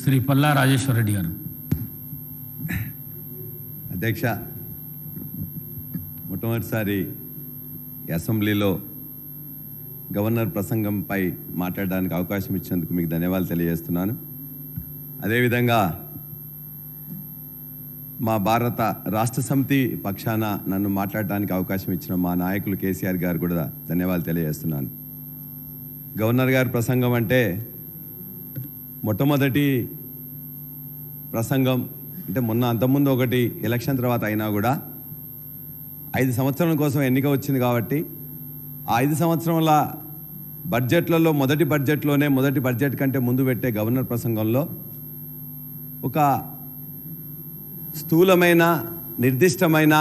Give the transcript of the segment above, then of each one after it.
శ్రీ పల్లా రాజేశ్వర రెడ్డి గారు. అధ్యక్ష మొట్టమొదటిసారి అసెంబ్లీలో గవర్నర్ ప్రసంగంపై మాట్లాడడానికి అవకాశం ఇచ్చినందుకు మీకు ధన్యవాదాలు తెలియజేస్తున్నాను. అదేవిధంగా మా భారత రాష్ట్ర సమితి పక్షాన నన్ను మాట్లాడడానికి అవకాశం ఇచ్చిన మా నాయకులు కేసీఆర్ గారు కూడా ధన్యవాదాలు తెలియజేస్తున్నాను. గవర్నర్ గారి ప్రసంగం అంటే మొట్టమొదటి ప్రసంగం అంటే మొన్న అంతకుముందు ఒకటి ఎలక్షన్ తర్వాత అయినా కూడా ఐదు సంవత్సరాల కోసం ఎన్నిక వచ్చింది కాబట్టి ఆ ఐదు సంవత్సరాల బడ్జెట్లలో మొదటి బడ్జెట్లోనే మొదటి బడ్జెట్ కంటే ముందు పెట్టే గవర్నర్ ప్రసంగంలో ఒక స్థూలమైన నిర్దిష్టమైన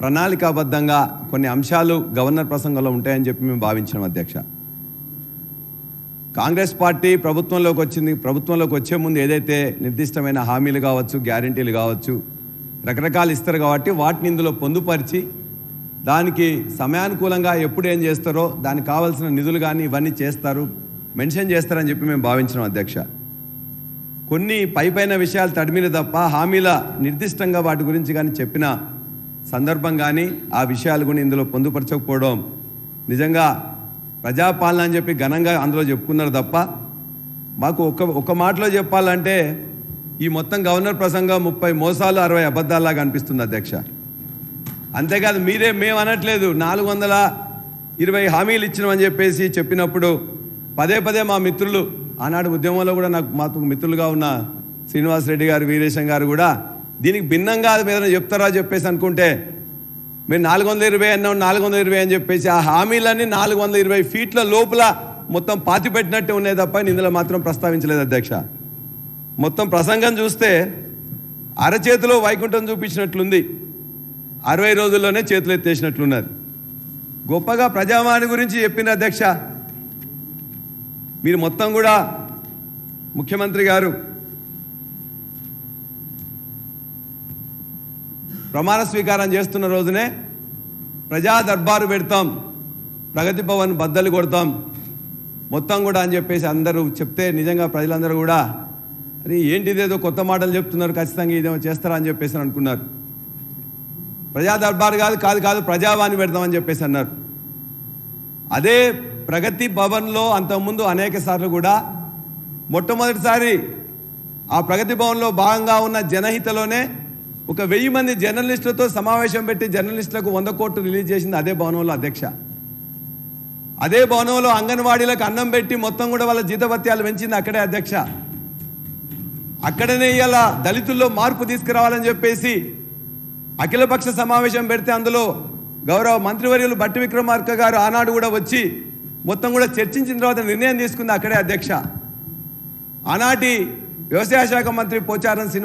ప్రణాళికాబద్ధంగా కొన్ని అంశాలు గవర్నర్ ప్రసంగంలో ఉంటాయని చెప్పి మేము భావించినాం అధ్యక్ష. కాంగ్రెస్ పార్టీ ప్రభుత్వంలోకి వచ్చింది ప్రభుత్వంలోకి వచ్చే ముందు ఏదైతే నిర్దిష్టమైన హామీలు కావచ్చు గ్యారంటీలు కావచ్చు రకరకాలు ఇస్తారు కాబట్టి వాటిని ఇందులో పొందుపరిచి దానికి సమయానుకూలంగా ఎప్పుడు ఏం చేస్తారో దానికి కావాల్సిన నిధులు కానీ ఇవన్నీ చేస్తారు మెన్షన్ చేస్తారని చెప్పి మేము భావించినాం అధ్యక్ష. కొన్ని పై పైన విషయాలు తడిమిన తప్ప హామీల నిర్దిష్టంగా వాటి గురించి కానీ చెప్పిన సందర్భం కానీ ఆ విషయాలు కూడా ఇందులో పొందుపరచకపోవడం నిజంగా ప్రజాపాలన అని చెప్పి ఘనంగా అందులో చెప్పుకున్నారు తప్ప మాకు ఒక ఒక మాటలో చెప్పాలంటే ఈ మొత్తం గవర్నర్ ప్రసంగం ముప్పై మోసాలు అరవై అబద్ధాలాగా అనిపిస్తుంది అధ్యక్ష. అంతేకాదు మీరే మేము అనట్లేదు నాలుగు వందల ఇరవై హామీలు ఇచ్చినామని చెప్పేసి చెప్పినప్పుడు పదే పదే మా మిత్రులు ఆనాడు ఉద్యమంలో కూడా నాకు మాకు మిత్రులుగా ఉన్న శ్రీనివాస్ రెడ్డి గారు వీరేశం గారు కూడా దీనికి భిన్నంగా ఏదైనా చెప్తారా చెప్పేసి అనుకుంటే మీరు నాలుగు వందల ఇరవై అన్నాం నాలుగు వందల ఇరవై అని చెప్పేసి ఆ హామీలన్నీ నాలుగు వందల ఇరవై ఫీట్ల లోపల మొత్తం పాతి పెట్టినట్టే ఉన్నాయి తప్ప ఇందులో మాత్రం ప్రస్తావించలేదు అధ్యక్ష. మొత్తం ప్రసంగం చూస్తే అరచేతిలో వైకుంఠం చూపించినట్లుంది. అరవై రోజుల్లోనే చేతులు ఎత్తేసినట్లున్నది గొప్పగా ప్రజావాణి గురించి చెప్పిన అధ్యక్ష మీరు మొత్తం కూడా ముఖ్యమంత్రి గారు ప్రమాణ స్వీకారం చేస్తున్న రోజునే ప్రజా దర్బారు పెడతాం ప్రగతి భవన్ బద్దలు కొడతాం. మొత్తం కూడా అని చెప్పేసి అందరూ చెప్తే నిజంగా ప్రజలందరూ కూడా అది ఏంటిదేదో కొత్త మాటలు చెప్తున్నారు ఖచ్చితంగా ఇదేమో చేస్తారా? అని చెప్పేసి అనుకున్నారు. ప్రజా దర్బారు కాదు కాదు కాదు ప్రజావాణి పెడతామని చెప్పేసి అన్నారు. అదే ప్రగతి భవన్లో అంతకుముందు అనేక సార్లు కూడా మొట్టమొదటిసారి ఆ ప్రగతి భవన్లో భాగంగా ఉన్న జనహితలోనే ఒక వెయ్యి మంది జర్నలిస్టులతో సమావేశం పెట్టి జర్నలిస్టులకు వంద కోట్లు రిలీజ్ చేసింది అదే భవనంలో అధ్యక్ష. అదే భవనంలో అంగన్వాడీలకు అన్నం పెట్టి మొత్తం కూడా వాళ్ళ జీతభత్యాలు పెంచింది అక్కడే అధ్యక్ష. అక్కడనే ఇలా దళితుల్లో మార్పు తీసుకురావాలని చెప్పేసి అఖిలపక్ష సమావేశం పెడితే అందులో గౌరవ మంత్రివర్యులు బట్టి విక్రమార్క గారు ఆనాడు కూడా వచ్చి మొత్తం కూడా చర్చించిన తర్వాత నిర్ణయం తీసుకుంది అక్కడే అధ్యక్ష. ఆనాటి వ్యవసాయ శాఖ మంత్రి పోచారం శ్రీనివాస్